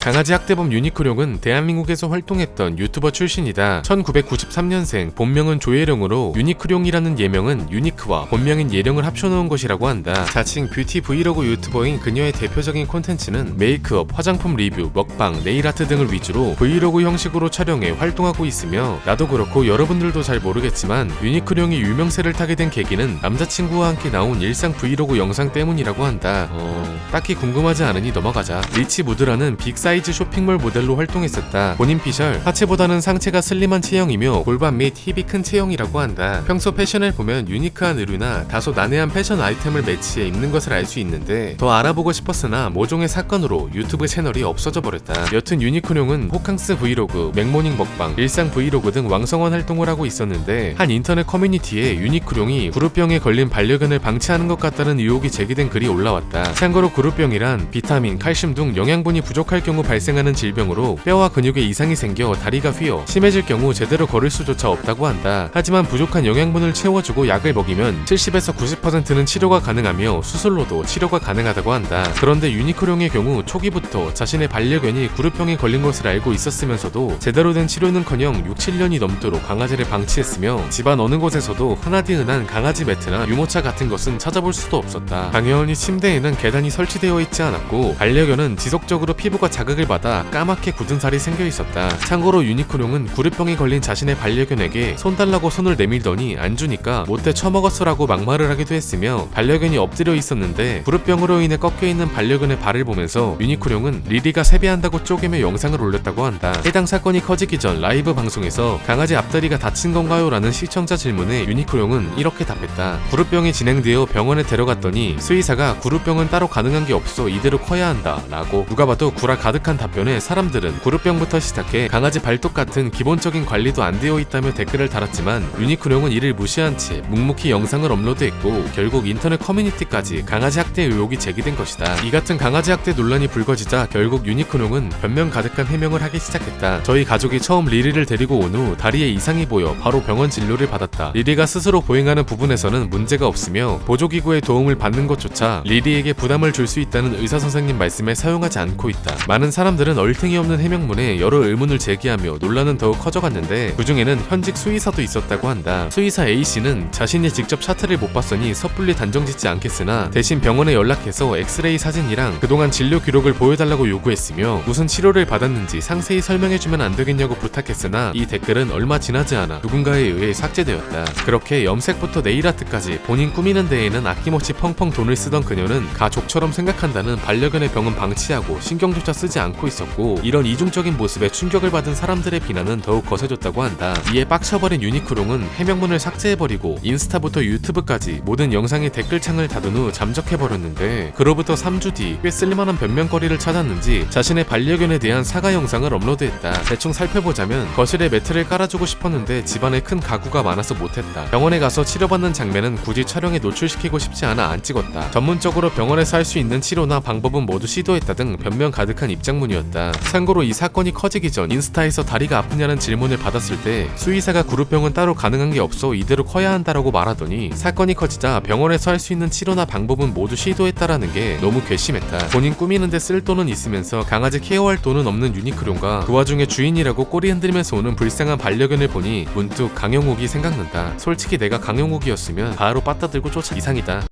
강아지 학대범 유니크룡은 대한민국에서 활동했던 유튜버 출신이다. 1993년생, 본명은 조예령으로 유니크룡이라는 예명은 유니크와 본명인 예령을 합쳐놓은 것이라고 한다. 자칭 뷰티 브이로그 유튜버인 그녀의 대표적인 콘텐츠는 메이크업, 화장품 리뷰, 먹방, 네일아트 등을 위주로 브이로그 형식으로 촬영해 활동하고 있으며 나도 그렇고 여러분들도 잘 모르겠지만 유니크룡이 유명세를 타게 된 계기는 남자친구와 함께 나온 일상 브이로그 영상 때문이라고 한다. 어, 딱히 궁금하지 않으니 넘어가자. 리치 무드라는 빅사 이즈 쇼핑몰 모델로 활동했었다. 본인 피셜, 하체보다는 상체가 슬림한 체형이며 골반 및 힙이 큰 체형이라고 한다. 평소 패션을 보면 유니크한 의류나 다소 난해한 패션 아이템을 매치해 입는 것을 알 수 있는데 더 알아보고 싶었으나 모종의 사건으로 유튜브 채널이 없어져 버렸다. 여튼 유니크룡은 호캉스 브이로그, 맥모닝 먹방, 일상 브이로그 등 왕성한 활동을 하고 있었는데 한 인터넷 커뮤니티에 유니크룡이 그룹병에 걸린 반려견을 방치하는 것 같다는 의혹이 제기된 글이 올라왔다. 참고로 그룹병이란 비타민, 칼슘 등 영양분이 부족할 경우 발생하는 질병으로 뼈와 근육에 이상이 생겨 다리가 휘어 심해질 경우 제대로 걸을 수조차 없다고 한다. 하지만 부족한 영양분을 채워주고 약을 먹이면 70에서 90%는 치료가 가능하며 수술로도 치료가 가능하다고 한다. 그런데 유니크룡의 경우 초기부터 자신의 반려견이 그룹병에 걸린 것을 알고 있었으면서도 제대로 된 치료는커녕 6, 7년이 넘도록 강아지를 방치했으며 집안 어느 곳에서도 흔하디 흔한 강아지 매트나 유모차 같은 것은 찾아볼 수도 없었다. 당연히 침대에는 계단이 설치되어 있지 않았고 반려견은 지속적으로 피부가 자극을 받아 까맣게 굳은 살이 생겨 있었다. 참고로 유니크룡은 구류병에 걸린 자신의 반려견에게 손 달라고 손을 내밀더니 안 주니까 못돼 처먹었어라고 막말을 하기도 했으며 반려견이 엎드려 있었는데 구류병으로 인해 꺾여 있는 반려견의 발을 보면서 유니크룡은 리리가 세배한다고 쪼개며 영상을 올렸다고 한다. 해당 사건이 커지기 전 라이브 방송에서 강아지 앞다리가 다친 건가요? 라는 시청자 질문에 유니크룡은 이렇게 답했다. 구루병이 진행되어 병원에 데려갔더니 수의사가 구루병은 따로 가능한 게 없어 이대로 커야 한다 라고 누가 봐도 구라 가득 한 답변에 사람들은 구루병부터 시작해 강아지 발톱 같은 기본적인 관리도 안 되어 있다며 댓글을 달았지만 유니크룡은 이를 무시한 채 묵묵히 영상을 업로드했고 결국 인터넷 커뮤니티까지 강아지 학대 의혹이 제기된 것이다. 이 같은 강아지 학대 논란이 불거지자 결국 유니크룡은 변명 가득한 해명을 하기 시작했다. 저희 가족이 처음 리리를 데리고 온 후 다리에 이상이 보여 바로 병원 진료를 받았다. 리리가 스스로 보행하는 부분에서는 문제가 없으며 보조기구의 도움을 받는 것조차 리리에게 부담을 줄 수 있다는 의사 선생님 말씀에 사용하지 않고 있다. 많은 사람들은 얼탱이 없는 해명문에 여러 의문을 제기하며 논란은 더욱 커져갔는데 그 중에는 현직 수의사도 있었다고 한다. 수의사 A 씨는 자신이 직접 차트를 못 봤으니 섣불리 단정짓지 않겠으나 대신 병원에 연락해서 엑스레이 사진이랑 그동안 진료 기록을 보여달라고 요구했으며 무슨 치료를 받았는지 상세히 설명해주면 안 되겠냐고 부탁했으나 이 댓글은 얼마 지나지 않아 누군가에 의해 삭제되었다. 그렇게 염색부터 네일아트까지 본인 꾸미는 데에는 아낌없이 펑펑 돈을 쓰던 그녀는 가족처럼 생각한다는 반려견의 병은 방치하고 신경조차 쓰지 않고 있었고 이런 이중적인 모습에 충격을 받은 사람들의 비난은 더욱 거세졌다고 한다. 이에 빡쳐버린 유니크롱은 해명문을 삭제해버리고 인스타부터 유튜브까지 모든 영상의 댓글창을 닫은 후 잠적해버렸는데 그로부터 3주 뒤 꽤 쓸만한 변명거리를 찾았는지 자신의 반려견에 대한 사과 영상을 업로드했다. 대충 살펴보자면 거실에 매트를 깔아주고 싶었는데 집안에 큰 가구가 많아서 못했다. 병원에 가서 치료받는 장면은 굳이 촬영에 노출시키고 싶지 않아 안 찍었다. 전문적으로 병원에서 할 수 있는 치료나 방법은 모두 시도했다 등 변명 가득한 입장 문이었다. 참고로 이 사건이 커지기 전 인스타에서 다리가 아프냐는 질문을 받았을 때 수의사가 그룹병은 따로 가능한 게 없어 이대로 커야 한다라고 말하더니 사건이 커지자 병원에서 할 수 있는 치료나 방법은 모두 시도했다라는 게 너무 괘씸했다. 본인 꾸미는데 쓸 돈은 있으면서 강아지 케어할 돈은 없는 유니크룡과 그 와중에 주인이라고 꼬리 흔들면서 오는 불쌍한 반려견을 보니 문득 강영욱이 생각난다. 솔직히 내가 강영욱이었으면 바로 빠따들고 쫓아 이상이다.